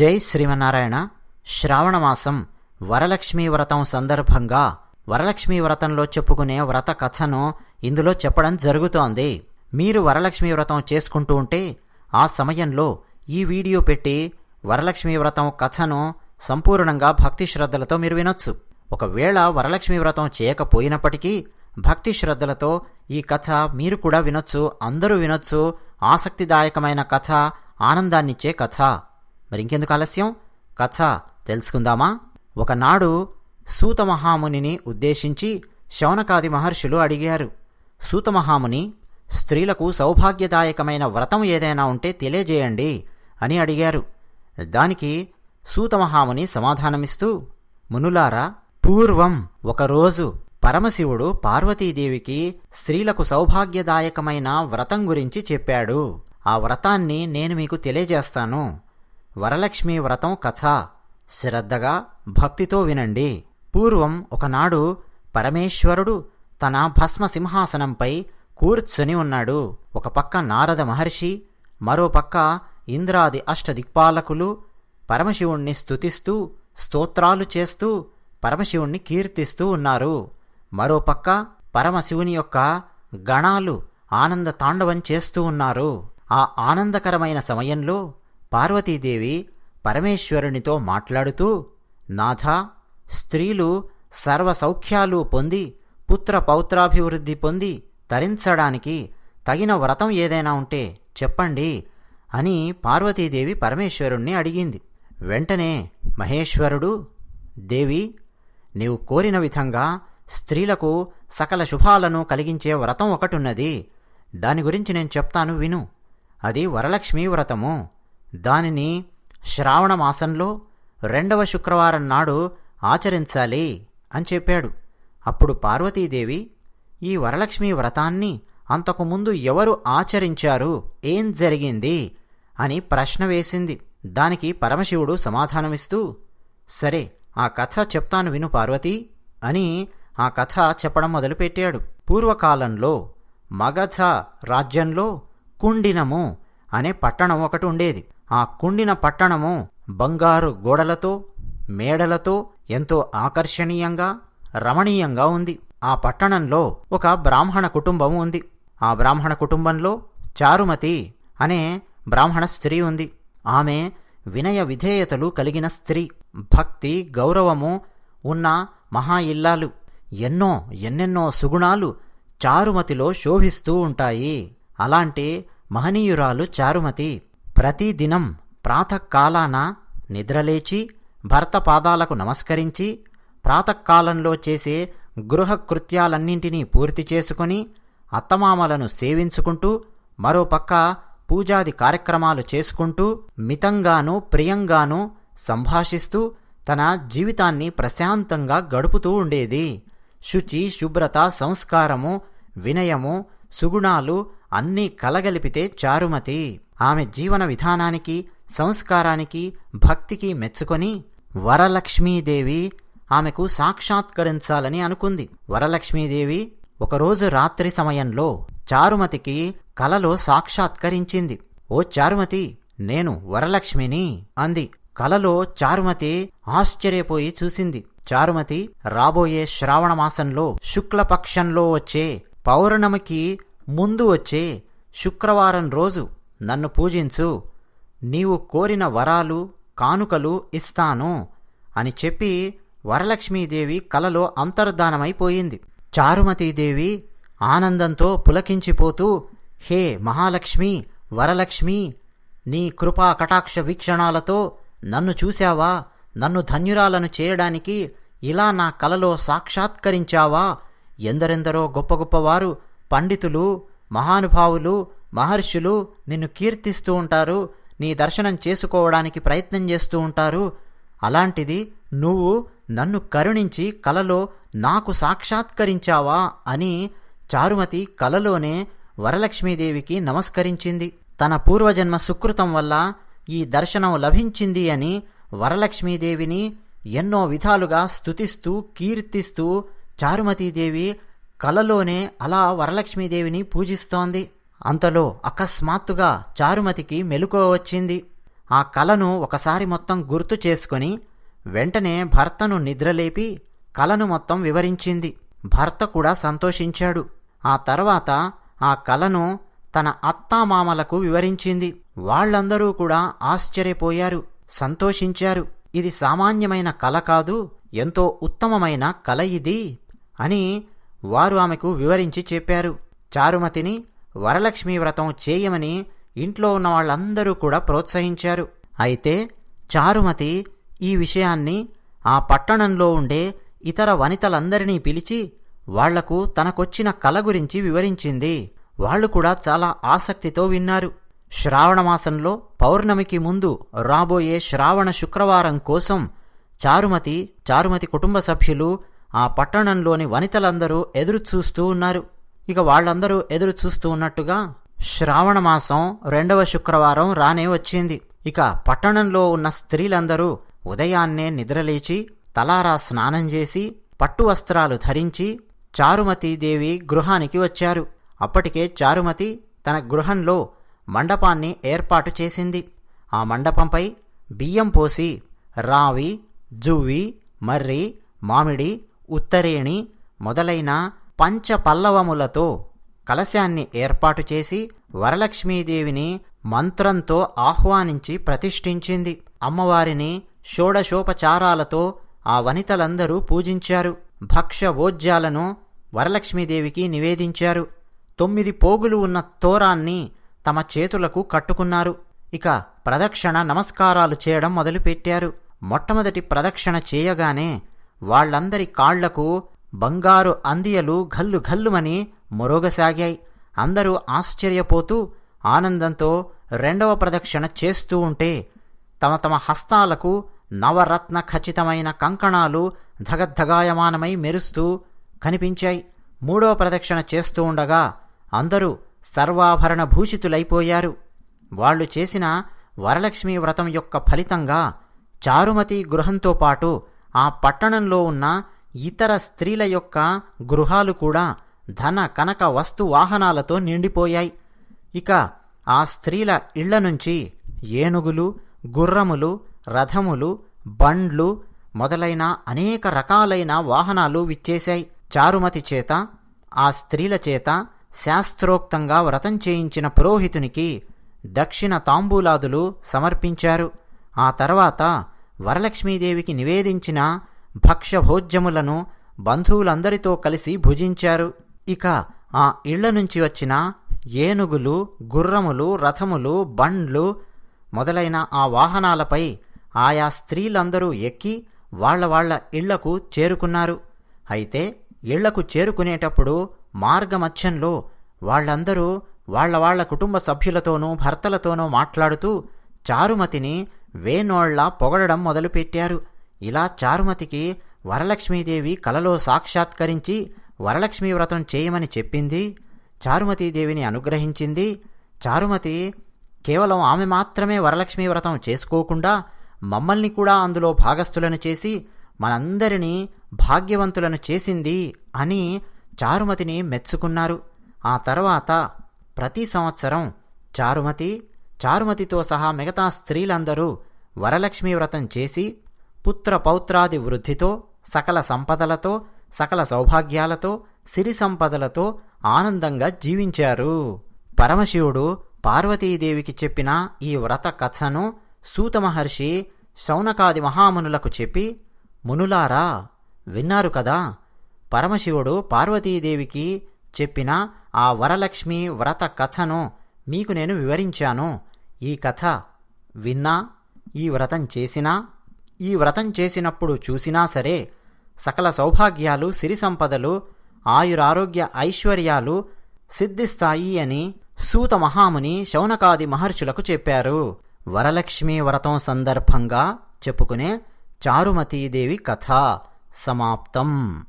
జై శ్రీమన్నారాయణ శ్రావణమాసం వరలక్ష్మీ వ్రతం సందర్భంగా వరలక్ష్మీ వ్రతంలో చెప్పుకునే వ్రత కథను ఇందులో చెప్పడం జరుగుతోంది. మీరు వరలక్ష్మీ వ్రతం చేసుకుంటూ ఉంటే ఆ సమయంలో ఈ వీడియో పెట్టి వరలక్ష్మీ వ్రతం కథను సంపూర్ణంగా భక్తి శ్రద్ధలతో మీరు వినొచ్చు. ఒకవేళ వరలక్ష్మీ వ్రతం చేయకపోయినప్పటికీ భక్తి శ్రద్ధలతో ఈ కథ మీరు కూడా వినొచ్చు అందరూ వినొచ్చు. ఆసక్తిదాయకమైన కథ ఆనందాన్నిచ్చే కథ. మరి ఇంకెందుకు ఆలస్యం? కథ తెలుసుకుందామా? ఒకనాడు సూతమహామునిని ఉద్దేశించి శౌనకాది మహర్షులు అడిగారు. సూతమహాముని స్త్రీలకు సౌభాగ్యదాయకమైన వ్రతం ఏదైనా ఉంటే తెలియజేయండి అని అడిగారు. దానికి సూతమహాముని సమాధానమిస్తూ మునులారా పూర్వం ఒకరోజు పరమశివుడు పార్వతీదేవికి స్త్రీలకు సౌభాగ్యదాయకమైన వ్రతం గురించి చెప్పాడు. ఆ వ్రతాన్ని నేను మీకు తెలియజేస్తాను. వరలక్ష్మి వ్రతం కథ. శ్రద్ధగా భక్తితో వినండి. పూర్వం ఒకనాడు పరమేశ్వరుడు తన భస్మ సింహాసనంపై కూర్చొని ఉన్నాడు. ఒక పక్క నారద మహర్షి మరోపక్క ఇంద్రాది అష్టదిక్పాలకులు పరమశివుణ్ణి స్తుతిస్తూ స్తోత్రాలు చేస్తూ పరమశివుణ్ణి కీర్తిస్తూ ఉన్నారు. మరోపక్క పరమశివుని యొక్క గణాలు ఆనంద తాండవం చేస్తూ ఉన్నారు. ఆ ఆనందకరమైన సమయంలో పార్వతీదేవి పరమేశ్వరునితో మాట్లాడుతూ నాథ స్త్రీలు సర్వసౌఖ్యాలు పొంది పుత్ర పౌత్రాభివృద్ధి పొంది తరించడానికి తగిన వ్రతం ఏదైనా ఉంటే చెప్పండి అని పార్వతీదేవి పరమేశ్వరుణ్ణి అడిగింది. వెంటనే మహేశ్వరుడు దేవి నీవు కోరిన విధంగా స్త్రీలకు సకల శుభాలను కలిగించే వ్రతం ఒకటున్నది. దాని గురించి నేను చెప్తాను విను. అది వరలక్ష్మీ వ్రతము. దానిని శ్రావణ మాసంలో రెండవ శుక్రవారం నాడు ఆచరించాలి అని చెప్పాడు. అప్పుడు పార్వతీదేవి ఈ వరలక్ష్మి వ్రతాన్ని అంతకుముందు ఎవరు ఆచరించారు? ఏం జరిగింది? అని ప్రశ్న వేసింది. దానికి పరమశివుడు సమాధానమిస్తూ సరే ఆ కథ చెప్తాను విను పార్వతీ అని ఆ కథ చెప్పడం మొదలుపెట్టాడు. పూర్వకాలంలో మగధ రాజ్యంలో కుండినము అనే పట్టణం ఒకటి ఉండేది. ఆ కుండిన పట్టణము బంగారు గోడలతో మేడలతో ఎంతో ఆకర్షణీయంగా రమణీయంగా ఉంది. ఆ పట్టణంలో ఒక బ్రాహ్మణ కుటుంబం ఉంది. ఆ బ్రాహ్మణ కుటుంబంలో చారుమతి అనే బ్రాహ్మణ స్త్రీ ఉంది. ఆమె వినయ విధేయతలు కలిగిన స్త్రీ. భక్తి గౌరవము ఉన్న మహా ఇల్లాలు. ఎన్నో ఎన్నెన్నో సుగుణాలు చారుమతిలో శోభిస్తూ ఉంటాయి. అలాంటి మహనీయురాలు చారుమతి. ప్రతిదినం ప్రాతకాలాన నిద్రలేచి భర్త పాదాలకు నమస్కరించి ప్రాతకాలంలో చేసే గృహకృత్యాలన్నింటినీ పూర్తి చేసుకుని అత్తమామలను సేవించుకుంటూ మరోపక్క పూజాది కార్యక్రమాలు చేసుకుంటూ మితంగానూ ప్రియంగానూ సంభాషిస్తూ తన జీవితాన్ని ప్రశాంతంగా గడుపుతూ ఉండేది. శుచి శుభ్రత సంస్కారము వినయము సుగుణాలు అన్నీ కలగలిపితే చారుమతి. ఆమె జీవన విధానానికి సంస్కారానికి భక్తికి మెచ్చుకొని వరలక్ష్మీదేవి ఆమెకు సాక్షాత్కరించాలని అనుకుంది. వరలక్ష్మీదేవి ఒకరోజు రాత్రి సమయంలో చారుమతికి కలలో సాక్షాత్కరించింది. ఓ చారుమతి నేను వరలక్ష్మిని అంది. కలలో చారుమతి ఆశ్చర్యపోయి చూసింది. చారుమతి రాబోయే శ్రావణమాసంలో శుక్లపక్షంలో వచ్చే పౌర్ణమికి ముందు వచ్చే శుక్రవారం రోజు నన్ను పూజించు. నీవు కోరిన వరాలు కానుకలు ఇస్తాను అని చెప్పి వరలక్ష్మీదేవి కలలో అంతర్ధానమైపోయింది చారుమతీదేవి ఆనందంతో పులకించిపోతూ హే మహాలక్ష్మి వరలక్ష్మి నీ కృపా కటాక్ష వీక్షణాలతో నన్ను చూశావా? నన్ను ధన్యురాలను చేయడానికి ఇలా నా కలలో సాక్షాత్కరించావా? ఎందరెందరో గొప్ప గొప్పవారు పండితులు మహానుభావులు మహర్షులు నిన్ను కీర్తిస్తూ ఉంటారు నీ దర్శనం చేసుకోవడానికి ప్రయత్నం చేస్తూ ఉంటారు. అలాంటిది నువ్వు నన్ను కరుణించి కలలో నాకు సాక్షాత్కరించావా అని చారుమతి కలలోనే వరలక్ష్మీదేవికి నమస్కరించింది. తన పూర్వజన్మ సుకృతం వల్ల ఈ దర్శనం లభించింది అని వరలక్ష్మీదేవిని ఎన్నో విధాలుగా స్తుతిస్తూ కీర్తిస్తూ చారుమతీదేవి కలలోనే అలా వరలక్ష్మీదేవిని పూజిస్తోంది. అంతలో అకస్మాత్తుగా చారుమతికి మెలకువ వచ్చింది. ఆ కలను ఒకసారి మొత్తం గుర్తు చేసుకొని వెంటనే భర్తను నిద్రలేపి కలను మొత్తం వివరించింది. భర్త కూడా సంతోషించాడు. ఆ తర్వాత ఆ కలను తన అత్తామామలకు వివరించింది. వాళ్ళందరూ కూడా ఆశ్చర్యపోయారు సంతోషించారు. ఇది సామాన్యమైన కల కాదు ఎంతో ఉత్తమమైన కల ఇది అని వారు ఆమెకు వివరించి చెప్పారు. చారుమతిని వరలక్ష్మీ వ్రతం చేయమని ఇంట్లో ఉన్న వాళ్ళందరూ కూడా ప్రోత్సహించారు. అయితే చారుమతి ఈ విషయాన్ని ఆ పట్టణంలో ఉండే ఇతర వనితలందరినీ పిలిచి వాళ్ళకు తనకొచ్చిన కల గురించి వివరించింది. వాళ్ళు కూడా చాలా ఆసక్తితో విన్నారు. శ్రావణమాసంలో పౌర్ణమికి ముందు రాబోయే శ్రావణ శుక్రవారం కోసం చారుమతి చారుమతి కుటుంబ సభ్యులు ఆ పట్టణంలోని వనితలందరూ ఎదురు చూస్తూ ఉన్నారు. ఇక వాళ్ళందరూ ఎదురు చూస్తూ ఉన్నట్టుగా శ్రావణమాసం రెండవ శుక్రవారం రానే వచ్చింది. ఇక పట్టణంలో ఉన్న స్త్రీలందరూ ఉదయాన్నే నిద్రలేచి తలారా స్నానం చేసి పట్టు వస్త్రాలు ధరించి చారుమతీదేవి గృహానికి వచ్చారు. అప్పటికే చారుమతి తన గృహంలో మండపాన్ని ఏర్పాటు చేసింది. ఆ మండపంపై బియ్యం పోసి రావి జువ్వి మర్రి మామిడి ఉత్తరేణి మొదలైన పంచపల్లవములతో కలశాన్ని ఏర్పాటు చేసి వరలక్ష్మీదేవిని మంత్రంతో ఆహ్వానించి ప్రతిష్ఠించింది. అమ్మవారిని షోడశోపచారాలతో ఆ వనితలందరూ పూజించారు. భక్ష్యభోజ్యాలను వరలక్ష్మీదేవికి నివేదించారు. తొమ్మిది పోగులు ఉన్న తోరాన్ని తమ చేతులకు కట్టుకున్నారు. ఇక ప్రదక్షిణ నమస్కారాలు చేయడం మొదలుపెట్టారు. మొట్టమొదటి ప్రదక్షిణ చేయగానే వాళ్ళందరి కాళ్ళకు బంగారు అందియలు ఘల్లు ఘల్లుమని మొరోగసాగాయి. అందరూ ఆశ్చర్యపోతూ ఆనందంతో రెండవ ప్రదక్షిణ చేస్తూ ఉంటే తమ తమ హస్తాలకు నవరత్న ఖచ్చితమైన కంకణాలు ధగద్ధగాయమానమై మెరుస్తూ కనిపించాయి. మూడవ ప్రదక్షిణ చేస్తూ ఉండగా అందరూ సర్వాభరణ భూషితులైపోయారు. వాళ్ళు చేసిన వరలక్ష్మీ వ్రతం యొక్క ఫలితంగా చారుమతి గృహంతో పాటు ఆ పట్టణంలో ఉన్న ఇతర స్త్రీల యొక్క గృహాలు కూడా ధన కనక వస్తు వాహనాలతో నిండిపోయాయి. ఇక ఆ స్త్రీల ఇళ్ళ నుంచి ఏనుగులు గుర్రములు రథములు బండ్లు మొదలైన అనేక రకాలైన వాహనాలు విచ్చేశాయి. చారుమతి చేత ఆ స్త్రీల చేత శాస్త్రోక్తంగా వ్రతం చేయించిన పురోహితునికి దక్షిణ తాంబూలాదులు సమర్పించారు. ఆ తర్వాత వరలక్ష్మీదేవికి నివేదించిన భక్ష్యభోజ్యములను బంధువులందరితో కలిసి భుజించారు. ఇక ఆ ఇళ్ళ నుంచి వచ్చిన ఏనుగులు గుర్రములు రథములు బండ్లు మొదలైన ఆ వాహనాలపై ఆయా స్త్రీలందరూ ఎక్కి వాళ్ళ వాళ్ళ ఇళ్ళకు చేరుకున్నారు. అయితే ఇళ్ళకు చేరుకునేటప్పుడు మార్గమధ్యంలో వాళ్ళందరూ వాళ్ళ వాళ్ళ కుటుంబ సభ్యులతోనూ భర్తలతోనూ మాట్లాడుతూ చారుమతిని వేనోళ్ళ పొగడడం మొదలుపెట్టారు. ఇలా చారుమతికి వరలక్ష్మీదేవి కలలో సాక్షాత్కరించి వరలక్ష్మీ వ్రతం చేయమని చెప్పింది. చారుమతీదేవిని అనుగ్రహించింది. చారుమతి కేవలం ఆమె మాత్రమే వరలక్ష్మీ వ్రతం చేసుకోకుండా మమ్మల్ని కూడా అందులో భాగస్థులను చేసి మనందరినీ భాగ్యవంతులను చేసింది అని చారుమతిని మెచ్చుకున్నారు. ఆ తర్వాత ప్రతి సంవత్సరం చారుమతి చారుమతితో సహా మిగతా స్త్రీలందరూ వరలక్ష్మీ వ్రతం చేసి పుత్ర పౌత్రాది వృద్ధితో సకల సంపదలతో సకల సౌభాగ్యాలతో సిరి సంపదలతో ఆనందంగా జీవించారు. పరమశివుడు పార్వతీదేవికి చెప్పిన ఈ వ్రత కథను సూత మహర్షి శౌనకాది మహామునులకు చెప్పి మునులారా విన్నారు కదా పరమశివుడు పార్వతీదేవికి చెప్పిన ఆ వరలక్ష్మి వ్రత కథను మీకు నేను వివరించాను. ఈ కథ విన్నా ఈ వ్రతం చేసినా ఈ వ్రతం చేసినప్పుడు చూసినా సరే సకల సౌభాగ్యాలు సిరి సంపదలు ఆయురారోగ్య ఐశ్వర్యాలు సిద్ధిస్తాయి అని సూత మహాముని శౌనకాది మహర్షులకు చెప్పారు. వరలక్ష్మీ వ్రతం సందర్భంగా చెప్పుకునే చారుమతీదేవి కథ సమాప్తం.